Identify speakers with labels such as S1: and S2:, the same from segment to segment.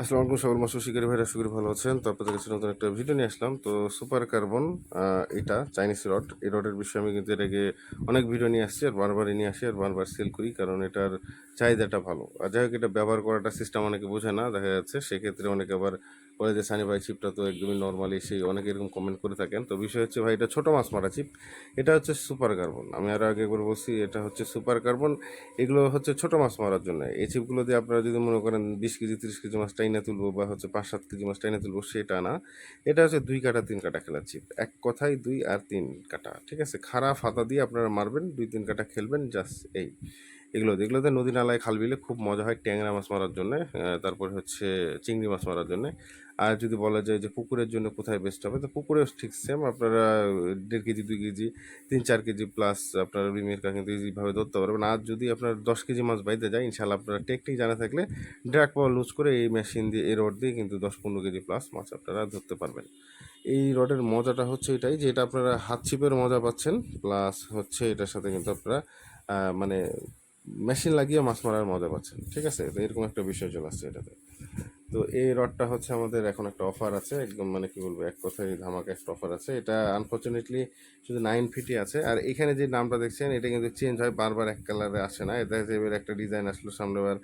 S1: আসসালামু আলাইকুম সকল মাসু শিকারি ভাইরা শিকারি ভালো আছেন। তো আপনাদের কাছে নতুন একটা ভিডিও নিয়ে আসলাম। তো সুপার কার্বন এটা চাইনিজ রড এই রডের বিষয়ে আমি কিন্তু এটাকে অনেক ভিডিও নিয়ে আসছি আর বারবারই নিয়ে আসি আর বারবার সেল করি কারণ এটার চাহিদাটা ভালো। আর যাই হোক, এটা ব্যবহার করাটা সিস্টেম অনেকে বোঝে না, দেখা যাচ্ছে। সেক্ষেত্রে অনেকে আবার বলে যে, সানি ভাই চিপটা তো একদমই নর্মালি সেই অনেকে এরকম কমেন্ট করে থাকেন। তো বিষয় হচ্ছে ভাই, এটা ছোটো মাছ মারা চিপ এটা হচ্ছে সুপার কার্বন আমি আরও আগে করে বলছি, এটা হচ্ছে সুপার কার্বন এগুলো হচ্ছে ছোটো মাছ মারার জন্য। এই চিপগুলো দিয়ে আপনারা যদি মনে করেন বিশ কেজি, তিরিশ কেজি মাছ টাইনা তুলবো বা হচ্ছে পাঁচ সাত কেজি মাছ টাইনা তুলবো সেটা না। এটা হচ্ছে দুই কাটা, তিন কাটা খেলার চিপ এক কথায় দুই আর তিন কাটা, ঠিক আছে? খারাপ হাতা দিয়ে আপনারা মারবেন, দুই, তিন কাটা খেলবেন জাস্ট এই। এগুলো এগুলোতে নদী নালায় খাল বিলে খুব মজা হয় ট্যাংরা মাছ মারার জন্য তারপর হচ্ছে চিংড়ি মাছ মারার জন্য। আর যদি বলা যায় যে পুকুরের জন্য কোথায় বেস্ট হবে, তো পুকুরেও ঠিক সেম আপনারা দেড় কেজি, দুই কেজি, তিন চার কেজি প্লাস আপনারা রিমিরকা কিন্তু ইজিভাবে ধরতে পারবেন। আর যদি আপনার দশ কেজি মাছ বাইতে যায় ইনশাল্লাহ আপনারা টেকনিক জানা থাকলে ড্রাগ পাওয়ার লুজ করে এই মেশিন দিয়ে, এই রড দিয়ে কিন্তু দশ পনেরো কেজি প্লাস মাছ আপনারা ধরতে পারবেন। এই রডের মজাটা হচ্ছে এটাই যে এটা আপনারা হাত ছিপের মজা পাচ্ছেন প্লাস হচ্ছে এটার সাথে কিন্তু আপনারা মানে মেশিন লাগিয়ে মাছ মারার মজা পাচ্ছেন, ঠিক আছে? তো এরকম একটা বিষয় চলে আসছে এটাতে। তো এই রডটা হচ্ছে আমাদের এখন একটা অফার আছে, একদম মানে কি বলব, এক কথায় ধামাকা একটা অফার আছে। এটা আনফর্চুনেটলি শুধু নাইন ফিটই আছে, আর এখানে যে নামটা দেখছেন, এটা কিন্তু চেঞ্জ হয়, বারবার এক কালারে আসে না। এটা এবার একটা ডিজাইন আসলো, সামনে বার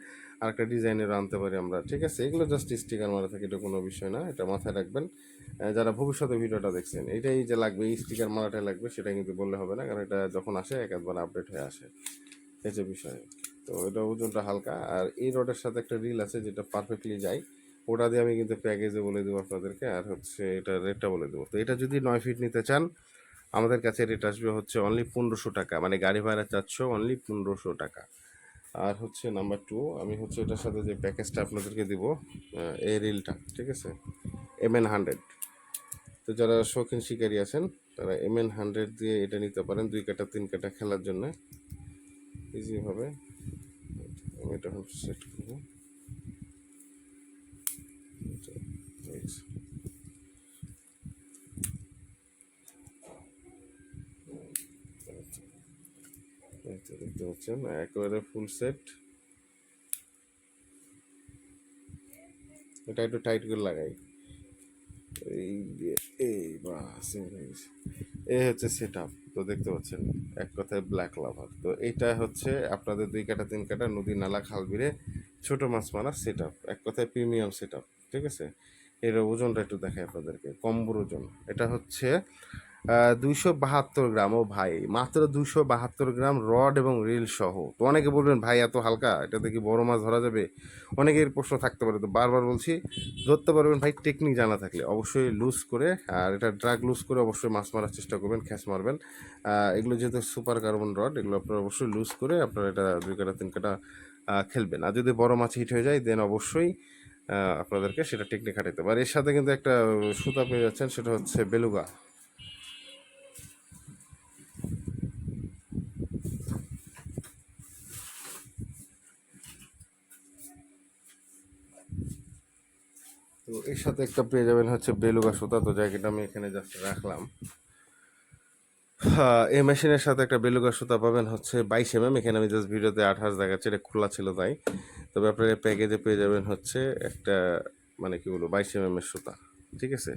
S1: আর একটা ডিজাইনের আনতে পারি আমরা, ঠিক আছে? এগুলো জাস্ট স্টিকার মারা থাকে, এটা কোনো বিষয় না, এটা মাথায় রাখবেন। যারা ভবিষ্যতে ভিডিওটা দেখছেন, এটাই যে লাগবে, এই স্টিকার মারাটাই লাগবে সেটা কিন্তু বললে হবে না, কারণ এটা যখন আসে এক একবার আপডেট হয়ে আসে। যে বিষয়। তো এটা ওজনটা হালকা। আর এই রডের সাথে একটা রিল আছে যেটা পারফেক্টলি যায়। ওটা দিয়ে আমি কিন্তু প্যাকেজে বলে দেবো আপনাদেরকে। আর হচ্ছে এটা রেটটা বলে দেবো। তো এটা যদি নয় ফিট নিতে চান, আমাদের কাছে রেট আসবে হচ্ছে অনলি পনেরোশো টাকা। মানে গাড়ি ভাড়া চাচ্ছ অনলি পনেরোশো টাকা। আর হচ্ছে নাম্বার টু আমি হচ্ছে এটার সাথে যে প্যাকেজটা আপনাদেরকে দিব এই রিলটা ঠিক আছে? এম এন হান্ড্রেড তো যারা শৌখিন শিকারী আছেন, তারা এম এন হান্ড্রেড দিয়ে এটা নিতে পারেন। দুই কাটা, তিন কাটা খেলার জন্য। ইজিভাবে আমি এটা হচ্ছে সেট করব। দেখতে পাচ্ছেন, একেবারে ফুল সেট এটা একটু টাইট করে লাগাই। এই যে, এই বাস এই হচ্ছে সেট আপ তো দেখতে পাচ্ছেন, এক কথায় ব্ল্যাক লাভার তো এটা হচ্ছে আপনাদের দুই কাটা, তিন কাটা নদী, নালা, খাল বিড়ে ছোটো মাছ মারার সেট আপ এক কথায় প্রিমিয়াম সেট আপ ঠিক আছে? এর ওজনটা একটু দেখায় আপনাদেরকে, কম্বর ওজন। এটা হচ্ছে দুইশো বাহাত্তর গ্রাম। ও ভাই, মাত্র দুইশো বাহাত্তর গ্রাম রড এবং রিল সহ। তো অনেকে বলবেন, ভাই, এত হালকা, এটা দেখি বড় মাছ ধরা যাবে? অনেকের প্রশ্ন থাকতে পারে। তো বারবার বলছি, ধরতে পারবেন, ভাই টেকনিক জানা থাকলে। অবশ্যই লুজ করে, আর এটা ড্রাগ লুজ করে অবশ্যই মাছ মারার চেষ্টা করবেন খ্যাস মারবেন। এগুলো যেহেতু সুপার কার্বন রড এগুলো আপনারা অবশ্যই লুজ করে আপনারা এটা দুই কাটা, তিন কাটা খেলবেন। আর যদি বড় মাছ হিট হয়ে যায় দেন অবশ্যই আপনাদেরকে সেটা টেকনিক খাটাইতে হবে। আর এর সাথে কিন্তু একটা সুতা পেয়ে যাচ্ছেন, সেটা হচ্ছে বেলুগা। তো এর সাথে একটা পেয়ে যাবেন হচ্ছে বেলুগা সুতা তো জায়গাটা আমি এখানে জাস্ট রাখলাম। হ্যাঁ, এই মেশিনের সাথে একটা বেলুগা সুতা পাবেন হচ্ছে বাইশ এম এম এখানে আমি জাস্ট ভিডিওতে আঠাশ দেখাচ্ছি এটা খোলা ছিল তাই। তবে আপনার প্যাকেজে পেয়ে যাবেন হচ্ছে একটা মানে কি বলব বাইশ এম এর সুতা ঠিক আছে?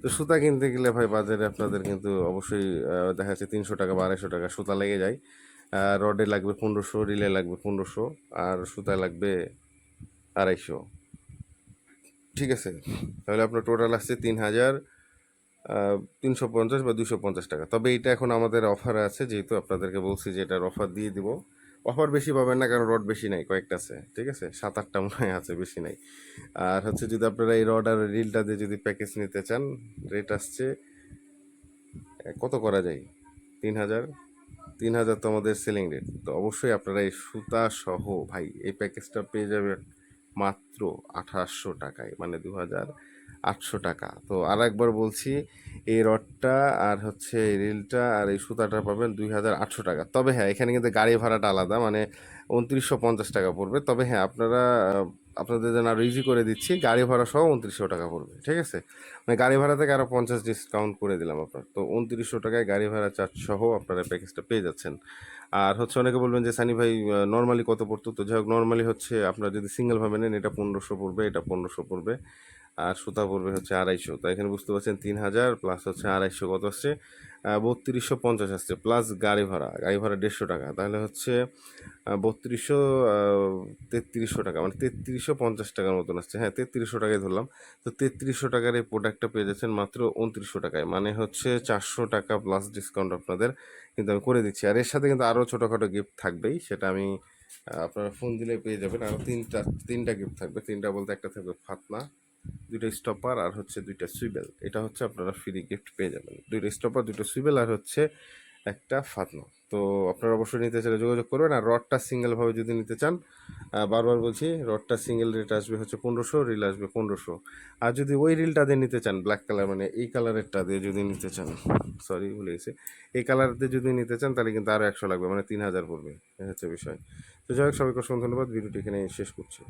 S1: তো সুতা কিনতে গেলে ভাই বাজারে আপনাদের কিন্তু অবশ্যই দেখা যাচ্ছে তিনশো টাকা বা আড়াইশো টাকা সুতা লেগে যায়। রডে লাগবে পনেরোশো রিলে লাগবে পনেরোশো আর সুতায় লাগবে আড়াইশো। ঠিক আছে। তাহলে আপনার টোটাল আসছে তিন হাজার তিনশো পঞ্চাশ বা দুশো পঞ্চাশ টাকা। তবে এটা এখন আমাদের অফার আছে, যেহেতু আপনাদেরকে বলছি যে এটার অফার দিয়ে দিব। অফার বেশি পাবেন না, কারণ রড বেশি নাই, কয়েকটা আছে, ঠিক আছে? সাত আটটা মনে হয় আছে, বেশি নাই। আর হচ্ছে যদি আপনারা এই রড আর রিলটা দিয়ে যদি প্যাকেজ নিতে চান রেট আসছে কত করা যায়? তিন হাজার তিন হাজার তো আমাদের সেলিং রেট তো অবশ্যই আপনারা এই সুতা সহ, ভাই, এই প্যাকেজটা পেয়ে যাবেন মাত্র আঠাশশো টাকায় মানে দু হাজার আটশো টাকা। তো আর একবার বলছি, এই রডটা আর হচ্ছে এই রিলটা আর এই সুতাটা পাবেন দুই হাজার আটশো টাকা। তবে হ্যাঁ এখানে কিন্তু গাড়ি ভাড়াটা আলাদা মানে উনত্রিশশো পঞ্চাশ টাকা পড়বে। তবে হ্যাঁ আপনারা আপনাদের জন্য আরও ইজি করে দিচ্ছি। গাড়ি ভাড়া সহ উনত্রিশশো টাকা পড়বে, ঠিক আছে? মানে গাড়ি ভাড়া থেকে আরও পঞ্চাশ ডিসকাউন্ট করে দিলাম আপনার। তো উনত্রিশশো টাকায় গাড়ি ভাড়া চার্জ সহ আপনারা প্যাকেজটা পেয়ে যাচ্ছেন। আর হচ্ছে অনেকে বলবেন যে, সানি ভাই নর্মালি কত পড়তো? তো যাই হোক নর্মালি হচ্ছে আপনার যদি সিঙ্গেলভাবে নেন, এটা পনেরোশো পড়বে, এটা পনেরোশো পড়বে। আর সুতা পড়বে হচ্ছে আড়াইশো। তো এখানে বুঝতে পারছেন তিন হাজার প্লাস হচ্ছে আড়াইশো কত আসছে? বত্রিশশো পঞ্চাশ আসছে প্লাস গাড়ি ভাড়া। গাড়ি ভাড়া দেড়শো টাকা। তাহলে হচ্ছে বত্রিশশো তেত্রিশশো টাকা। মানে তেত্রিশশো পঞ্চাশ টাকার মতন আসছে। হ্যাঁ তেত্রিশশো টাকায় ধরলাম। তো তেত্রিশশো টাকার এই প্রোডাক্টটা পেয়ে যাচ্ছেন মাত্র উনত্রিশশো টাকায়। মানে হচ্ছে চারশো টাকা প্লাস ডিসকাউন্ট আপনাদের কিন্তু আমি করে দিচ্ছি। আর এর সাথে কিন্তু আরও ছোটোখাটো গিফট থাকবেই। সেটা আমি আপনারা ফোন দিলে পেয়ে যাবেন। আরও তিনটা তিনটা গিফট থাকবে। তিনটা বলতে একটা থাকবে ফাতনা। দুইটা স্টপার আর হচ্ছে দুইটা সুইবেল এটা হচ্ছে আপনারা ফ্রি গিফট পেয়ে যাবেন। দুইটা স্টপার দুইটা সুইবেল আর হচ্ছে একটা ফাতনা। তো আপনারা অবশ্যই নিতে চাইলে যোগাযোগ করবেন আর রডটা সিঙ্গেলভাবে যদি নিতে চান বারবার বলছি রডটা সিঙ্গেল রেট আসবে হচ্ছে পনেরোশো রিল আসবে পনেরোশো। আর যদি ওই রিলটা দিয়ে নিতে চান ব্ল্যাক কালার মানে এই কালারেরটা দিয়ে যদি নিতে চান সরি ভুলে গেছি। এই কালার দিয়ে যদি নিতে চান, তাহলে কিন্তু আরও একশো লাগবে মানে তিন হাজার পড়বে। হচ্ছে বিষয়। তো যাই হোক, সবাইকে অসংখ্য ধন্যবাদ। ভিডিওটি এখানে শেষ করছি।